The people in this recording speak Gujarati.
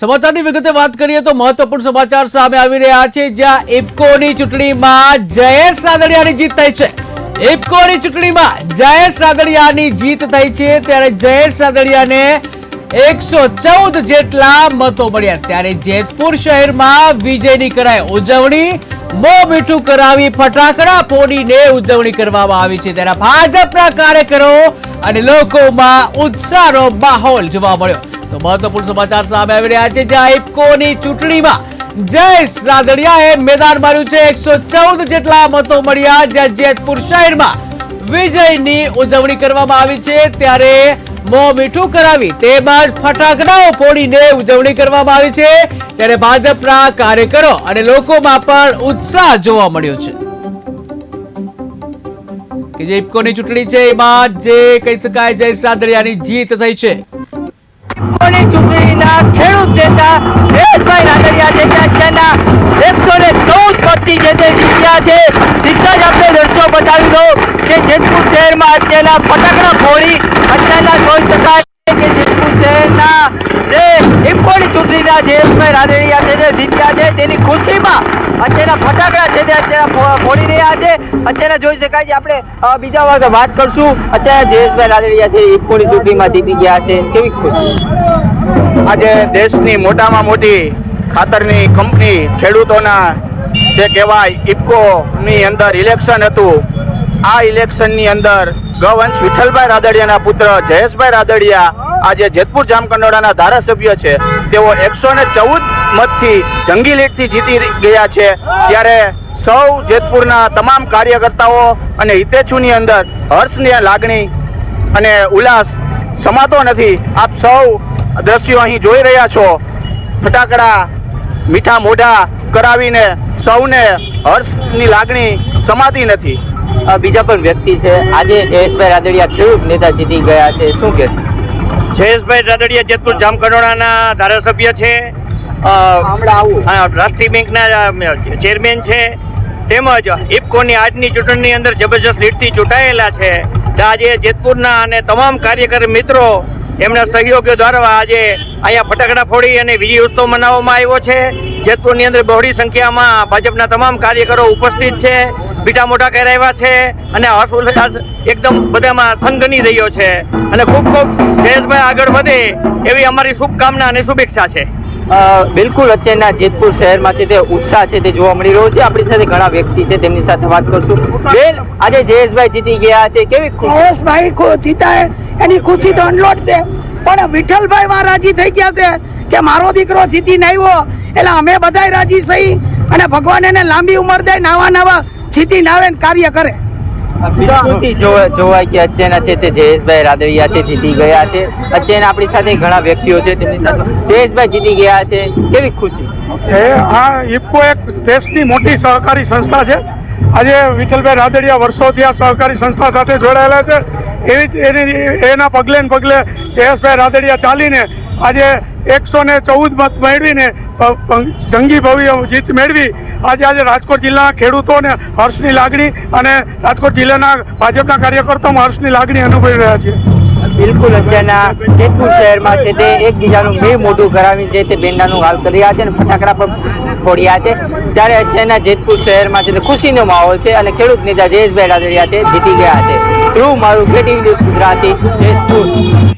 સમાચારની વિગતે વાત કરીએ તો મહત્વપૂર્ણ સમાચાર સામે આવી રહ્યા છે, જ્યાં ઇફકોની ચૂંટણીમાં જયેશ રાદડિયાની જીત થઈ છે. ઇફકોની ચૂંટણીમાં જયેશ રાદડિયાની જીત થઈ છે, ત્યારે જયેશ રાદડિયાને એકસો ચૌદ જેટલા મતો મળ્યા. ત્યારે જેતપુર શહેરમાં વિજયની કરાય ઉજવણી, મો મીઠું કરાવી ફટાકડા ફોડીને ઉજવણી કરવામાં આવી છે. ત્યારે ભાજપના કાર્યકરો અને લોકોમાં ઉત્સાહનો માહોલ જોવા મળ્યો. તો મહત્વપૂર્ણ સમાચાર સામે આવી રહ્યા છે, જ્યાં ઇફકોની ચૂંટણીમાં જયેશ રાદડિયાએ મેદાન માર્યું છે, એકસો ચૌદ જેટલા મતો મળ્યા, જ્યાં જેતપુર શહેરમાં વિજયની ઉજવણી કરવામાં આવી છે, ત્યારે મોં મીઠું કરાવી તેમજ ફટાકડાઓ ફોડીને ઉજવણી કરવામાં આવી છે, ત્યારે ભાજપના કાર્યકરો અને લોકોમાં પણ ઉત્સાહ જોવા મળ્યો છે. કે જે ઇફકોની ચૂંટણી છે, એમાં જે કહી શકાય જયેશ રાદડિયાની જીત થઈ છે. કોની ચૂંટણીના ખેડૂત નેતા જયેશભાઈ રાદડિયા જે અત્યારના એકસો ને ચૌદ પતિ જે તે જીત્યા છે. સીધા જ આપણે દ્રશ્યો બતાવી દો કે જેતપુર શહેરમાં અત્યારના ફટાકડા ફોડી અત્યારના જોઈ શકાય. રાદડિયા છે, તે જીત્યા છે, તેની ખુશીમાં અત્યારના ફટાકડા છે તે અત્યારે ફોડી રહ્યા છે. અત્યારે જોઈ શકાય છે, આપણે બીજા વખત વાત કરશું. અત્યારે જયેશભાઈ રાદડિયા છે ઇફકોની ચૂંટણીમાં જીતી ગયા છે. કેવી ખુશી? આજે દેશની મોટામાં મોટી ખાતરની કંપની ખેડૂતોના જે કહેવાય, ઇફકોની અંદર ઇલેક્શન હતું. આ ઇલેક્શનની અંદર ગવંશ વિઠ્ઠલભાઈ રાદડિયાના પુત્ર જયેશભાઈ રાદડિયા આજે જેતપુર જામકંડોળાના ધારાસભ્ય છે. તેઓ એકસો ને ચૌદ મતથી જંગી લીટથી જીતી ગયા છે. ત્યારે સૌ જેતપુરના તમામ કાર્યકર્તાઓ અને હિતેચ્છુની અંદર હર્ષની લાગણી અને ઉલ્લાસ સમાતો નથી. આપ સૌ દ્રશ્યો અહીં જોઈ રહ્યા છો. ફટાકડા મીઠા મોઢા કરાવીને સૌને હર્ષની લાગણી સમાતી નથી. બીજા પણ વ્યક્તિ છે. આજે જયેશભાઈ રાદડિયા ખેડૂત નેતા જીતી ગયા છે. શું કે જયેશભાઈ રાદડિયા જેતપુર જામકંડોળાના ધારાસભ્ય છે. રાષ્ટ્રીય બેંકના ચેરમેન છે. તેમજ ઇફકોની આજની ચૂંટણીની અંદર જબરજસ્ત લીડથી ચૂંટાયેલા છે. આજે જેતપુરના અને તમામ કાર્યકર મિત્રો એમના સહયોગીઓ દ્વારા આજે અહીંયા ફટાકડા ફોડી અને વિજય ઉત્સવ મનાવવામાં આવ્યો છે. જેતપુરની અંદર બહોળી સંખ્યામાં ભાજપના તમામ કાર્યકરો ઉપસ્થિત છે બીજા મોટા કરાવ્યા છે અને હર્ષ ઉલ્લાસ એકદમ બધામાં થનગની રહ્યો છે. અને ખૂબ ખૂબ જયેશભાઈ આગળ વધે એવી અમારી શુભકામના અને શુભેચ્છા છે. બિલકુલ અત્યારના જેતપુર શહેરમાં છે તે ઉત્સાહ છે તે જોવા મળી રહ્યો છે. આપણી સાથે ઘણા વ્યક્તિ છે તેમની સાથે વાત કરશું. બેન આજે જયેશભાઈ જીતી ગયા છે. કેવી જયેશભાઈ જીતા એની ખુશી તો અનલોટ છે. પણ વિઠ્ઠલભાઈ માં રાજી થઈ ગયા છે કે મારો દીકરો જીતીને આવ્યો? એટલે અમે બધાય રાજી સહી અને ભગવાન એને લાંબી ઉંમર દે નવા નવા જીતીને આવે કાર્ય કરે. જોવા- જોવાય કે અત્યારના છે તે જયેશભાઈ રાદડિયા છે જીતી ગયા છે. અત્યારના આપણી સાથે ઘણા વ્યક્તિઓ છે તેમની સાથે જયેશભાઈ જીતી ગયા છે. કેવી ખુશી? છે આ ઇફકો એક દેશની મોટી સહકારી સંસ્થા છે. આજે વિઠ્ઠલભાઈ રાદડિયા વર્ષોથી આ સહકારી સંસ્થા સાથે જોડાયેલા છે. એવી એની એના પગલે ને પગલે જયેશભાઈ રાદડિયા ચાલીને આજે એકસો ને ચૌદ મત મેળવીને જંગી ભવ્ય જીત મેળવી. આજે આજે રાજકોટ જિલ્લાના ખેડૂતોને હર્ષની લાગણી અને રાજકોટ જિલ્લાના ભાજપના કાર્યકર્તાઓમાં હર્ષની લાગણી અનુભવી રહ્યા છે. બિલકુલ, અત્યારના જેતપુર શહેરમાં છે તે એકબીજાનું મેં મોઢું કરાવી જે તે બેંડાનું હાલ કરી રહ્યા છે અને ફટાકડા પણ ફોડ્યા છે. જ્યારે અત્યારના જેતપુર શહેરમાં છે તે ખુશીનો માહોલ છે અને ખેડૂત નેતા જયેશભાઈ રાદડિયા છે, જીતી ગયા છે. ધ્રુવ મારું ક્રિએટિવ ન્યૂઝ ગુજરાતી, જેતપુર.